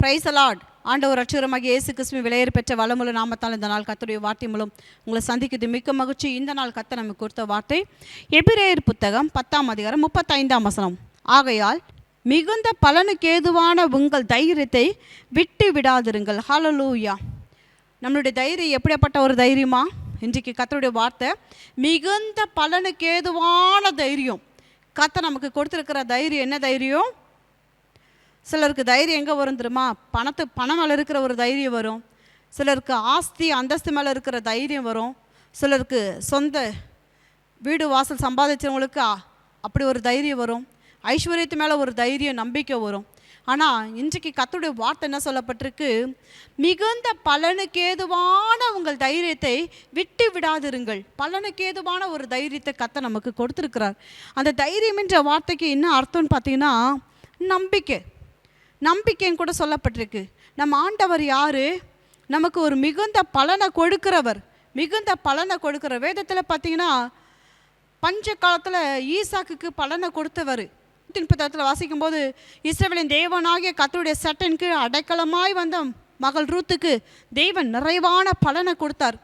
Price allot ஆண்டவர் அச்சுரமாக இயேசு கிறிஸ்துவின் விலையேறு பெற்ற வளமுள்ள நாமத்தால் இந்த நாள் கத்துடைய வார்த்தை மூலம் உங்களை சந்திக்குது மிக்க மகிழ்ச்சி. இந்த நாள் கத்த நமக்கு கொடுத்த வார்த்தை எபிரேயர் புத்தகம் பத்தாம் அதிகாரம் முப்பத்தைந்தாம் வசனம். ஆகையால் மிகுந்த பலனுக்கு ஏதுவான உங்கள் தைரியத்தை விட்டு விடாதிருங்கள். ஹலலூயா நம்மளுடைய தைரியம் எப்படியாப்பட்ட ஒரு தைரியமா? இன்றைக்கு கத்தருடைய வார்த்தை மிகுந்த பலனுக்கு ஏதுவான தைரியம். கத்தை நமக்கு கொடுத்துருக்கிற தைரியம் என்ன தைரியம்? சிலருக்கு தைரியம் எங்கே வரும் தெரியுமா? பணத்து பணம் மேலே இருக்கிற ஒரு தைரியம் வரும். சிலருக்கு ஆஸ்தி அந்தஸ்து மேலே இருக்கிற தைரியம் வரும். சிலருக்கு சொந்த வீடு வாசல் சம்பாதிச்சவங்களுக்கு அப்படி ஒரு தைரியம் வரும். ஐஸ்வர்யத்து மேலே ஒரு தைரியம் நம்பிக்கை வரும். ஆனால் இன்றைக்கு கத்துடைய வார்த்தை என்ன சொல்லப்பட்டிருக்கு? மிகுந்த பலனுக்கு ஏதுவான உங்கள் தைரியத்தை விட்டு விடாதிருங்கள். பலனுக்கு ஏதுவான ஒரு தைரியத்தை கத்த நமக்கு கொடுத்துருக்கிறார். அந்த தைரியம் என்ற வார்த்தைக்கு என்ன அர்த்தம்னு பார்த்தீங்கன்னா நம்பிக்கை. நம்பிக்கைன்னு கூட சொல்லப்பட்டிருக்கு. நம்ம ஆண்டவர் யார்? நமக்கு ஒரு மிகுந்த பலனை கொடுக்கிறவர். மிகுந்த பலனை கொடுக்கிற வேதத்தில் பார்த்தீங்கன்னா பஞ்ச காலத்தில் ஈசாக்குக்கு பலனை கொடுத்தவர். புத்தகத்தில் வாசிக்கும்போது இஸ்ரவேலின் தேவனாகிய கத்தருடைய சட்டனுக்கு அடைக்கலமாய் வந்த மகள் ரூத்துக்கு தெய்வன் நிறைவான பலனை கொடுத்தார்.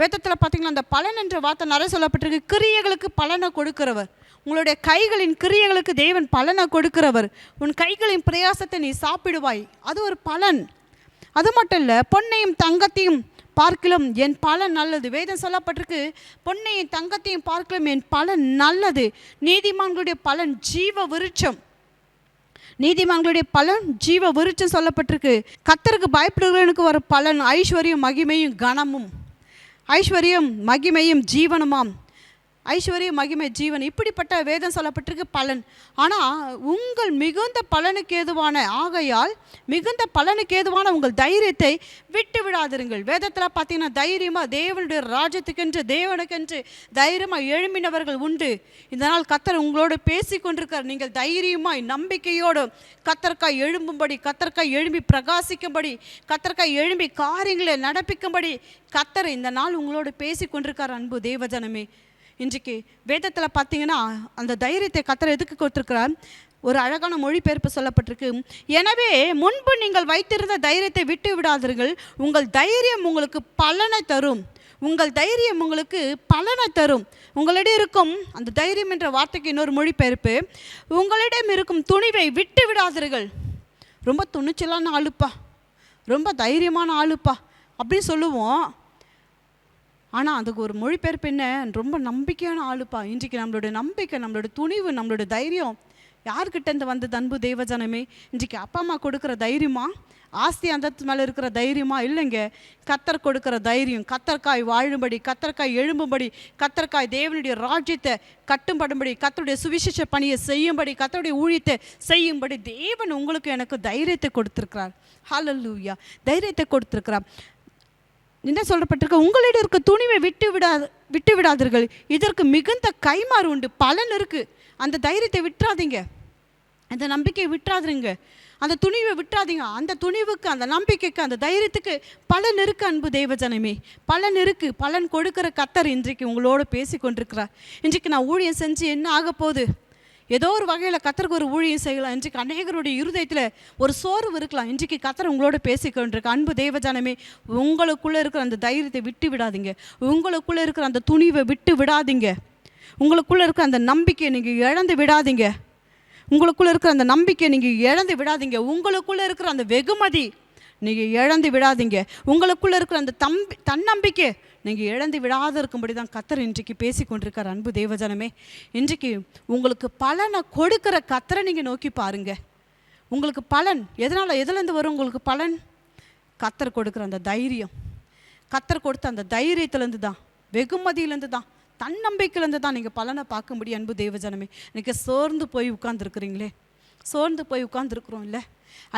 வேதத்தில் பார்த்தீங்கன்னா அந்த பலன் என்ற வார்த்தை நிறைய சொல்லப்பட்டிருக்கு. கிரியைகளுக்கு பலனை கொடுக்கிறவர். உங்களுடைய கைகளின் கிரியைகளுக்கு தேவன் பலனை கொடுக்கிறவர். உன் கைகளின் பிரயாசத்தை நீ சாப்பிடுவாய். அது ஒரு பலன். அது மட்டும் இல்லை பொன்னையும் தங்கத்தையும் பார்க்கலும் என் பலன் நல்லது. வேதம் சொல்லப்பட்டிருக்கு பொன்னையும் தங்கத்தையும் பார்க்கலும் என் பலன் நல்லது. நீதிமான்களுடைய பலன் ஜீவ விருட்சம். நீதிமான்களுடைய பலன் ஜீவ விருட்சம் சொல்லப்பட்டிருக்கு. கத்தருக்கு பயப்படுகிறவனுக்கு வர பலன் ஐஸ்வர்யம் மகிமையும் கனமும். ஐஸ்வர்யம் மகிமையும் ஜீவனமாம். ஐஸ்வர்யம் மகிமை ஜீவன் இப்படிப்பட்ட வேதம் சொல்லப்பட்டிருக்கு பலன். ஆனால் உங்கள் மிகுந்த பலனுக்கு ஏதுவான ஆகையால் மிகுந்த பலனுக்கு ஏதுவான உங்கள் தைரியத்தை விட்டு விடாதிருங்கள். வேதத்தில் பார்த்தீங்கன்னா தைரியமாக தேவனுடைய ராஜ்யத்துக்கென்று தேவனுக்கென்று தைரியமாக எழும்பினவர்கள் உண்டு. இந்த நாள் கத்தர் உங்களோடு பேசி கொண்டிருக்கார். நீங்கள் தைரியமாய் நம்பிக்கையோடு கத்தர்க்காய் எழும்பும்படி கத்தர்க்காய் எழும்பி பிரகாசிக்கும்படி கத்தர்க்காய் எழும்பி காரியங்களை நடப்பிக்கும்படி கத்தர் இந்த நாள் உங்களோடு பேசி கொண்டிருக்கார் அன்பு தேவஜனமே. இன்றைக்கு வேதத்தில் பார்த்தீங்கன்னா அந்த தைரியத்தை கத்தர் எதுக்கு கொடுத்துருக்கிறார்? ஒரு அழகான மொழிபெயர்ப்பு சொல்லப்பட்டிருக்கு. எனவே முன்பு நீங்கள் வைத்திருந்த தைரியத்தை விட்டு விடாதீர்கள். உங்கள் தைரியம் உங்களுக்கு பலனை தரும். உங்கள் தைரியம் உங்களுக்கு பலனை தரும். உங்களிடம் இருக்கும் அந்த தைரியம் என்ற வார்த்தைக்கு இன்னொரு மொழிபெயர்ப்பு உங்களிடம் இருக்கும் துணிவை விட்டு விடாதீர்கள். ரொம்ப துணிச்சலான ஆளுப்பா. ரொம்ப தைரியமான ஆளுப்பா. அப்படின்னு சொல்லுவோம். ஆனால் அதுக்கு ஒரு மொழிபெயர்ப்பு என்ன? ரொம்ப நம்பிக்கையான ஆளுப்பா. இன்றைக்கு நம்மளோட நம்பிக்கை நம்மளோட துணிவு நம்மளோட தைரியம். யார்கிட்ட வந்த வந்தது அன்பு தேவஜனமே? இன்றைக்கு அப்பா அம்மா கொடுக்குற தைரியமா? ஆஸ்தி அந்த மேலே இருக்கிற தைரியமா? இல்லைங்க. கத்தர் கொடுக்குற தைரியம் கத்தர்காய் வாழும்படி கத்தர்காய் எழும்பும்படி கத்தர்காய் தேவனுடைய ராஜ்யத்தை கட்டும்படும்படி கத்தருடைய சுவிசேஷ பணியை செய்யும்படி கத்தருடைய ஊழியத்தை செய்யும்படி தேவன் உங்களுக்கு எனக்கு தைரியத்தை கொடுத்துருக்கிறார். ஹலல்லூயா தைரியத்தை கொடுத்துருக்கிறார். என்ன சொல்லப்பட்டிருக்க உங்களிடம் இருக்க துணிவை விட்டு விடாது விட்டு விடாதீர்கள். இதற்கு மிகுந்த கைமாறு உண்டு பலன் இருக்குது அந்த தைரியத்தை விட்டுறாதீங்க. அந்த நம்பிக்கையை விட்டுறாதுங்க. அந்த துணிவை விட்டுறாதீங்க. அந்த துணிவுக்கு அந்த நம்பிக்கைக்கு அந்த தைரியத்துக்கு பலன் இருக்கு அன்பு தெய்வஜனமே பலன் இருக்குது பலன் கொடுக்கிற கத்தர் இன்றைக்கு உங்களோட பேசி கொண்டிருக்கிறார் இன்றைக்கு நான் ஊழியம் செஞ்சு என்ன ஆக போகுது ஏதோ ஒரு வகையில் கத்தருக்கு ஒரு ஊழியம் செய்யலாம். இன்றைக்கு அநேகருடைய இருதயத்தில் ஒரு சோர்வு இருக்கலாம். இன்றைக்கு கத்தர் உங்களோட பேசிக்கொண்டிருக்க. அன்பு தேவஜானமே உங்களுக்குள்ளே இருக்கிற அந்த தைரியத்தை விட்டு விடாதீங்க. உங்களுக்குள்ளே இருக்கிற அந்த துணிவை விட்டு விடாதீங்க. உங்களுக்குள்ளே இருக்கிற அந்த நம்பிக்கையை நீங்கள் இழந்து விடாதீங்க. உங்களுக்குள்ளே இருக்கிற அந்த நம்பிக்கையை நீங்கள் இழந்து விடாதீங்க. உங்களுக்குள்ளே இருக்கிற அந்த வெகுமதி நீங்கள் இழந்து விடாதீங்க. உங்களுக்குள்ளே இருக்கிற அந்த தம்பி தன்னம்பிக்கை நீங்கள் இழந்து விடாத இருக்கும்படி தான் கத்தர் இன்றைக்கு பேசி கொண்டிருக்கார். அன்பு தேவஜனமே இன்றைக்கு உங்களுக்கு பலனை கொடுக்கிற கத்தரை நீங்கள் நோக்கி பாருங்கள் உங்களுக்கு பலன் எதனால் எதுலேருந்து வரும் உங்களுக்கு பலன்? கத்தர் கொடுக்குற அந்த தைரியம். கத்தர் கொடுத்த அந்த தைரியத்துலேருந்து தான் வெகுமதியிலேருந்து தான் தன்னம்பிக்கையிலேருந்து தான் நீங்கள் பலனை பார்க்க முடியும் அன்பு தேவஜனமே இன்றைக்கி சோர்ந்து போய் உட்கார்ந்துருக்குறீங்களே. சோர்ந்து போய் உட்கார்ந்துருக்குறோம் இல்லை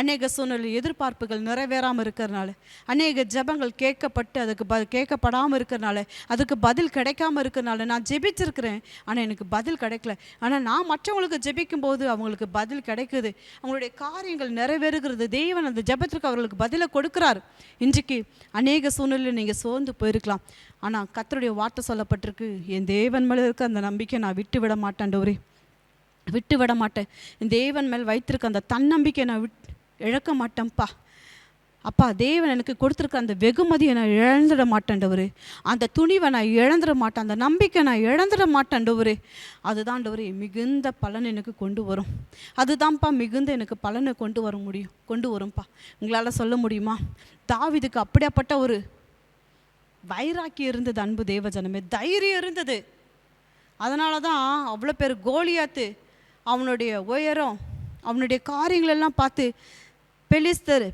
அநேக சூழ்நிலை எதிர்பார்ப்புகள் நிறைவேறாமல் இருக்கிறனால அநேக ஜெபங்கள் கேட்கப்பட்டு அதுக்கு ப கேட்கப்படாமல் இருக்கிறனால அதுக்கு பதில் கிடைக்காம இருக்கிறனால நான் ஜெபிச்சிருக்கிறேன் ஆனால் எனக்கு பதில் கிடைக்கல. ஆனால் நான் மற்றவங்களுக்கு ஜெபிக்கும் போது அவங்களுக்கு பதில் கிடைக்குது. அவங்களுடைய காரியங்கள் நிறைவேறுகிறது. தேவன் அந்த ஜெபத்திற்கு அவர்களுக்கு பதிலை கொடுக்குறாரு. இன்றைக்கு அநேக சூழ்நிலையில் நீங்கள் சோர்ந்து போயிருக்கலாம். ஆனால் கத்தருடைய வார்த்தை சொல்லப்பட்டிருக்கு என் தேவன் மேலே இருக்க அந்த நம்பிக்கை நான் விட்டு விட மாட்டேன்டவரே விட்டு விட மாட்டேன். தேவன் மேல் வைத்திருக்க அந்த தன்னம்பிக்கை நான் விட் இழக்க மாட்டேன்ப்பா. அப்பா தேவன் எனக்கு கொடுத்துருக்க அந்த வெகுமதியை நான் இழந்துட மாட்டேன்டவர். அந்த துணிவை நான் இழந்துட மாட்டேன். அந்த நம்பிக்கை நான் இழந்துட மாட்டேன்டவர். அதுதான்டவர் மிகுந்த பலன் எனக்கு கொண்டு வரும். அதுதான்ப்பா மிகுந்த எனக்கு பலனை கொண்டு வர முடியும் கொண்டு வரும்ப்பா உங்களால் சொல்ல முடியுமா? தாவிதுக்கு அப்படியாப்பட்ட ஒரு வைராக்கி இருந்தது அன்பு தேவஜனமே. தைரியம் இருந்தது. அதனால தான் அவ்வளோ பேர் கோலியாத்து அவனுடைய உயரம் அவனுடைய காரியங்களெல்லாம் பார்த்து பெலிஸ்தர்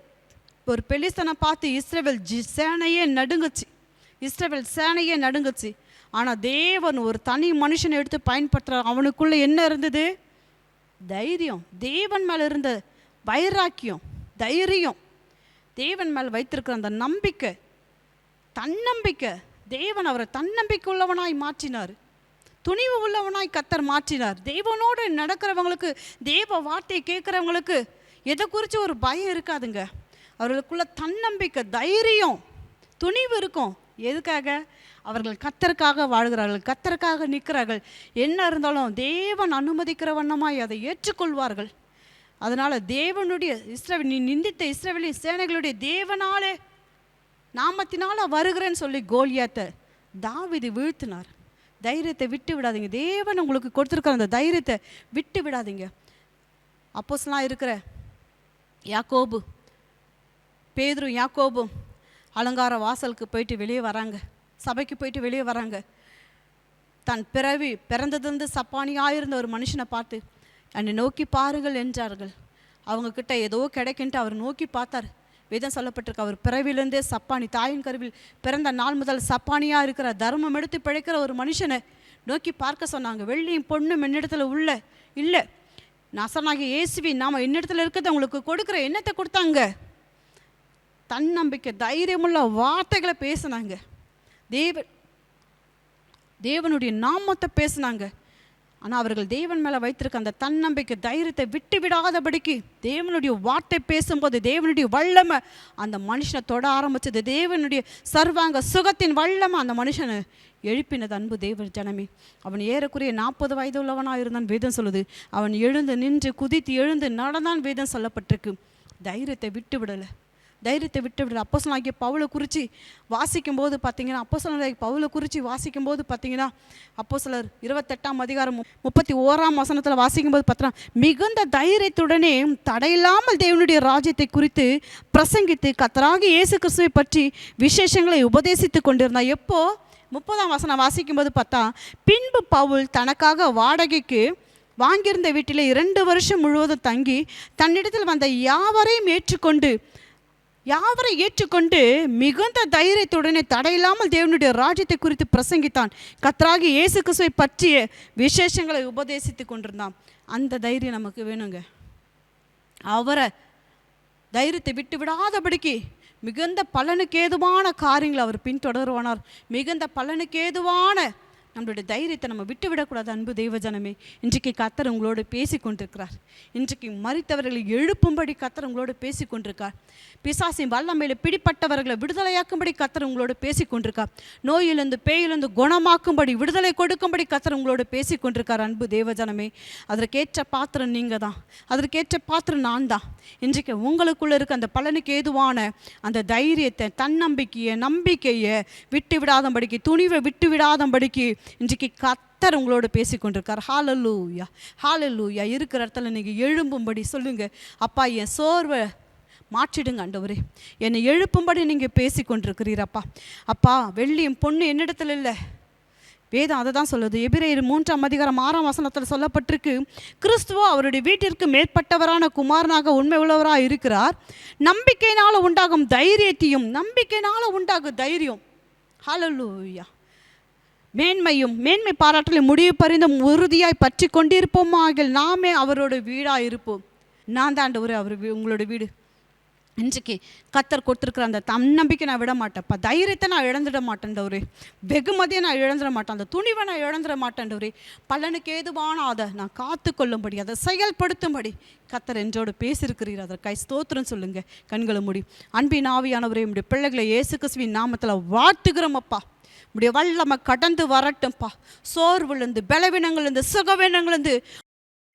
ஒரு பெலிஸ்தனை பார்த்து இஸ்ரவேல் ஜி சேனையே நடுங்குச்சு. இஸ்ரவேல் சேனையே நடுங்குச்சு. ஆனால் தேவன் ஒரு தனி மனுஷனை எடுத்து பயன்படுத்துகிறார் அவனுக்குள்ளே என்ன இருந்தது? தைரியம். தேவன் மேலே இருந்த வைராக்கியம் தைரியம். தேவன் மேலே வைத்திருக்கிற அந்த நம்பிக்கை தன்னம்பிக்கை தேவன் அவரை தன்னம்பிக்கை உள்ளவனாய் மாற்றினார். துணிவு உள்ளவனாய் கத்தர் மாற்றினார். தேவனோடு நடக்கிறவங்களுக்கு தெய்வ வார்த்தையை கேட்குறவங்களுக்கு எதை குறித்து ஒரு பயம் இருக்காதுங்க. அவர்களுக்குள்ள தன்னம்பிக்கை தைரியம் துணிவு இருக்கும். எதுக்காக? அவர்கள் கத்தருக்காக வாழ்கிறார்கள் கத்தருக்காக நிற்கிறார்கள். என்ன இருந்தாலும் தேவன் அனுமதிக்கிற வண்ணமாய் அதை ஏற்றுக்கொள்வார்கள். அதனால் தேவனுடைய இஸ்ரவேல் நீ நிந்தித்த இஸ்ரவேலின் சேனைகளுடைய தேவனாலே நாமத்தினால வருகிறேன்னு சொல்லி கோலியாத்தை தாவிதி வீழ்த்தினார். தைரியத்தை விட்டு விடாதீங்க. தேவன் உங்களுக்கு கொடுத்துருக்கிற அந்த தைரியத்தை விட்டு விடாதீங்க. அப்போஸ்லாம் இருக்கிற யாக்கோபு பேதுரும் யாக்கோபும் அலங்கார வாசலுக்கு போயிட்டு வெளியே வராங்க. சபைக்கு போயிட்டு வெளியே வராங்க. தன் பிறவி பிறந்ததுலேருந்து சப்பானியாக இருந்த ஒரு மனுஷனை பார்த்து என்னை நோக்கி பாருங்கள் என்றார்கள். அவங்கக்கிட்ட ஏதோ கிடைக்குன்ட்டு அவர் நோக்கி பார்த்தார். வேதம் சொல்லப்பட்டிருக்க அவர் பிறவிலிருந்தே சப்பானி தாயின் கருவில் பிறந்த நாள் முதல் சப்பானியாக இருக்கிற தர்மம் எடுத்து பிழைக்கிற ஒரு மனுஷனை நோக்கி பார்க்க சொன்னாங்க. வெள்ளியும் பொண்ணும் என்னிடத்துல உள்ள இல்லை நசனாகி இயேசுவி நாம் என்னிடத்துல இருக்கிறத உங்களுக்கு கொடுக்குற என்னத்தை கொடுத்தாங்க? தன்னம்பிக்கை தைரியமுள்ள வார்த்தைகளை பேசுனாங்க. தேவ தேவனுடைய நாமத்தை பேசுனாங்க. ஆனால் அவர்கள் தேவன் மேலே வைத்திருக்க அந்த தன்னம்பிக்கை தைரியத்தை விட்டு விடாதபடிக்கு தேவனுடைய வார்த்தை பேசும்போது தேவனுடைய வல்லமை அந்த மனுஷனை தொட ஆரம்பிச்சது. தேவனுடைய சர்வாங்க சுகத்தின் வல்லமை அந்த மனுஷனை எழுப்பினது அன்பு தேவ ஜனமே. அவன் ஏறக்குறைய நாற்பது வயது உள்ளவனாக இருந்தான் வேதம் சொல்லுது. அவன் எழுந்து நின்று குதித்து எழுந்து நடந்தான் வேதம் சொல்லப்பட்டிருக்கு. தைரியத்தை விட்டு விடலை. தைரியத்தை விட்டு விடல அப்போசனாகிய பவுலை குறித்து வாசிக்கும்போது பார்த்தீங்கன்னா அப்போசலர் பவுலை குறித்து வாசிக்கும்போது பார்த்தீங்கன்னா அப்போசலர் இருபத்தெட்டாம் அதிகாரம் முப்பத்தி ஓராம் வசனத்தில் வாசிக்கும்போது பார்த்தீங்கன்னா மிகுந்த தைரியத்துடனே தடையில்லாமல் தேவனுடைய ராஜ்யத்தை குறித்து பிரசங்கித்து கத்தராகி இயேசு கிறிஸ்துவை பற்றி விசேஷங்களை உபதேசித்து கொண்டிருந்தார். எப்போ? முப்பதாம் வசனம் வாசிக்கும்போது பார்த்தா பின்பு பவுல் தனக்காக வாடகைக்கு வாங்கியிருந்த வீட்டில் இரண்டு வருஷம் முழுவதும் தங்கி தன்னிடத்தில் வந்த யாவரையும் ஏற்றுக்கொண்டு யாவரை ஏற்றுக்கொண்டு மிகுந்த தைரியத்துடனே தடையில்லாமல் தேவனுடைய ராஜ்யத்தை குறித்து பிரசங்கித்தான். கத்ராகி இயேசு கிறிஸ்துவை பற்றிய விசேஷங்களை உபதேசித்து கொண்டிருந்தான். அந்த தைரியம் நமக்கு வேணுங்க. அவரை தைரியத்தை விட்டு விடாதபடிக்கு மிகுந்த பலனுக்கு ஏதுவான காரியங்களை அவர் பின்தொடருவானார். மிகுந்த பலனுக்கு ஏதுவான நம்மளுடைய தைரியத்தை நம்ம விட்டு விடக்கூடாது அன்பு தெய்வஜனமே. இன்றைக்கு கத்தர் உங்களோடு பேசி கொண்டிருக்கிறார் இன்றைக்கு மறித்தவர்களை எழுப்பும்படி கத்தர் உங்களோடு பேசி கொண்டிருக்கார் பிசாசின் வல்லமையில் பிடிப்பட்டவர்களை விடுதலையாக்கும்படி கத்தர் உங்களோடு பேசி கொண்டிருக்கார் நோயிலிருந்து பேயிலிருந்து குணமாக்கும்படி விடுதலை கொடுக்கும்படி கத்தர் உங்களோடு பேசி கொண்டிருக்கார் அன்பு தேவஜனமே அதற்கேற்ற பாத்திரம் நீங்கள் தான் அதற்கேற்ற பாத்திரம் நான் தான் இன்றைக்கு உங்களுக்குள்ளே இருக்க அந்த பலனுக்கு ஏதுவான அந்த தைரியத்தை தன்னம்பிக்கையை நம்பிக்கையை விட்டு விடாதபடிக்கு துணிவை விட்டு விடாதபடிக்கு இன்றைக்கு கத்தர் உங்களோட பேசி கொண்டிருக்கார் ஹாலலூயா ஹாலலூயா இருக்கிற இடத்துல நீங்கள் எழும்பும்படி சொல்லுங்க. அப்பா என் சோர்வை மாற்றிடுங்க ஆண்டவரே. என்னை எழுப்பும்படி நீங்கள் பேசி கொண்டிருக்கிறீரப்பா அப்பா வெள்ளியும் பொண்ணு என்னிடத்துல இல்லை. வேதம் அதை தான் சொல்லுது. எபிரேயர் மூன்றாம் அதிகாரம் ஆறாம் வசனத்தில் சொல்லப்பட்டிருக்கு. கிறிஸ்துவோ அவருடைய வீட்டிற்கு மேற்பட்டவரான குமாரனாக உண்மை உள்ளவராக இருக்கிறார். நம்பிக்கையினால் உண்டாகும் தைரியத்தையும் நம்பிக்கையினால் உண்டாகும் தைரியம். ஹalleluya. மேன்மையும் மேன்மை பாராட்டலை முடிவு பறிந்தும் உறுதியாய் பற்றி கொண்டிருப்போமாகில் நாமே அவரோட வீடாக இருப்போம் நான் தான் ஒரு அவர் வீ- உங்களோட வீடு. இன்றைக்கு கத்தர் கொடுத்துருக்குற அந்த தன்னம்பிக்கை நான் விட மாட்டேன்ப்பா தைரியத்தை நான் இழந்துட மாட்டேன்டவரே வெகுமதியை நான் இழந்துட மாட்டேன். அந்த துணிவை நான் இழந்துட மாட்டேன்டவரே பலனுக்கு ஏதுவான அதை நான் காத்து கொள்ளும்படி அதை செயல்படுத்தும்படி கத்தர் என்றோடு பேசியிருக்கிறீர். அதற்காய் ஸ்தோத்திரம் சொல்லுங்கள் கண்களை முடி. அன்பின் ஆவியானவரே என்னுடைய பிள்ளைகளை இயேசு கிறிஸ்துவின் நாமத்தில் வாழ்த்துக்கிறோம் அப்பா. உடைய வல்லமை கடந்து வரட்டும்ப்பா சோர்வுலேருந்து பலவீனங்கள்லேருந்து சுகவீனங்கள்லேருந்து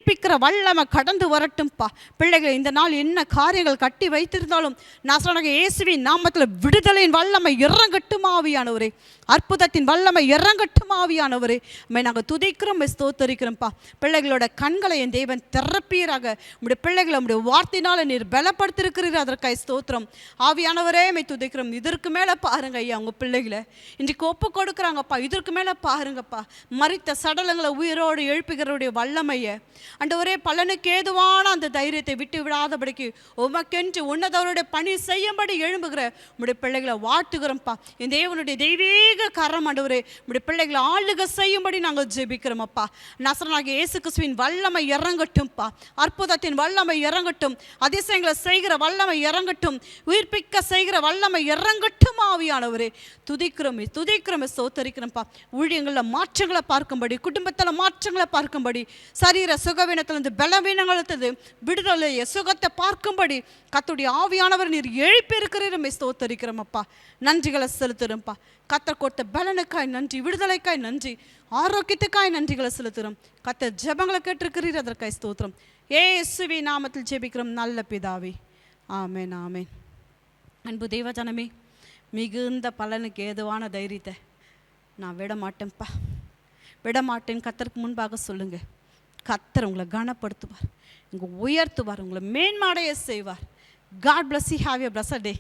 உயிர்ப்பிக்கிற வல்லமை கடந்து வரட்டும்ப்பா பிள்ளைகள் இந்த நாள் என்ன காரியங்கள் கட்டி வைத்திருந்தாலும் நான் சொன்ன இயேசுவின் நாமத்தில் விடுதலையின் வல்லமை இறங்கட்டும் ஆவியானவரே. அற்புதத்தின் வல்லமை இறங்கட்டும் ஆவியானவரே. உம்மை நாங்கள் துதிக்கிறோம் ஸ்தோத்தரிக்கிறோம்ப்பா பிள்ளைகளோட கண்களை என் தேவன் திறப்பீராக. உம்முடைய பிள்ளைகளை உம்முடைய வார்த்தையினால் நீர் பலப்படுத்திருக்கிறீர் அதற்காக ஸ்தோத்திரம். ஆவியானவரே மை துதிக்கிறோம். இதற்கு மேலே பாருங்க ஐயா உங்கள் பிள்ளைகளை. இன்றைக்கு ஒப்பு கொடுக்குறாங்கப்பா. இதற்கு மேலே பாருங்கப்பா. மறித்த சடலங்களை உயிரோடு எழுப்புகிறவருடைய வல்லமையை. அண்டவரே பலனுக்கு ஏதுவான அந்த தைரியத்தை விட்டு விடாதபடிக்கு உமக்கென்று உன்னதவருடைய பணி செய்யும்படி எழும்புகிற உடைய பிள்ளைகளை வாழ்த்துகிறோம்ப்பா. என் தேவனுடைய தெய்வீக கரம் ஆண்டவரே உடைய பிள்ளைகளை ஆளுக செய்யும்படி நாங்கள் ஜெபிக்கிறோம் நசரனாக இயேசு கிறிஸ்துவின் வல்லமை இறங்கட்டும்ப்பா. அற்புதத்தின் வல்லமை இறங்கட்டும். அதிசயங்களை செய்கிற வல்லமை இறங்கட்டும். உயிர்ப்பிக்க செய்கிற வல்லமை இறங்கட்டும் ஆவியானவரே. துதிக்கிறோமே துதிக்கிறோமே சோத்தரிக்கிறோம்ப்பா ஊழியங்களில் மாற்றங்களை பார்க்கும்படி குடும்பத்தில் மாற்றங்களை பார்க்கும்படி சரீர சுக பலவீனத்திலிருந்து பலவீனங்களிலிருந்து விடுதலைய சுகத்தை பார்க்கும்படி கத்துடைய ஆவியானவர் நீர் எழுப்பி இருக்கிறீரமே ஸ்தோத்தரிக்கிறோம் அப்பா. நன்றிகளை செலுத்துகிறோம்ப்பா கத்தர் கொடுத்த பலனுக்காய் நன்றி விடுதலைக்காய் நன்றி ஆரோக்கியத்துக்காய் நன்றிகளை செலுத்துகிறோம் கத்த ஜெபங்களை கேட்டிருக்கிறீர் அதற்காய் ஸ்தோத்திரம். ஏசுவி நாமத்தில் ஜெபிக்கிறோம். நல்ல பிதாவி. ஆமேன் ஆமேன். அன்பு தெய்வஜனமே மிகுந்த பலனுக்கு ஏதுவான தைரியத்தை நான் விட மாட்டேன்ப்பா விட மாட்டேன் கத்தருக்கு முன்பாக சொல்லுங்க. கத்தர் உங்களை கனப்படுத்துவார். உங்களை உயர்த்துவார். உங்களை மேன்மாடைய செய்வார். God bless you have a blessed day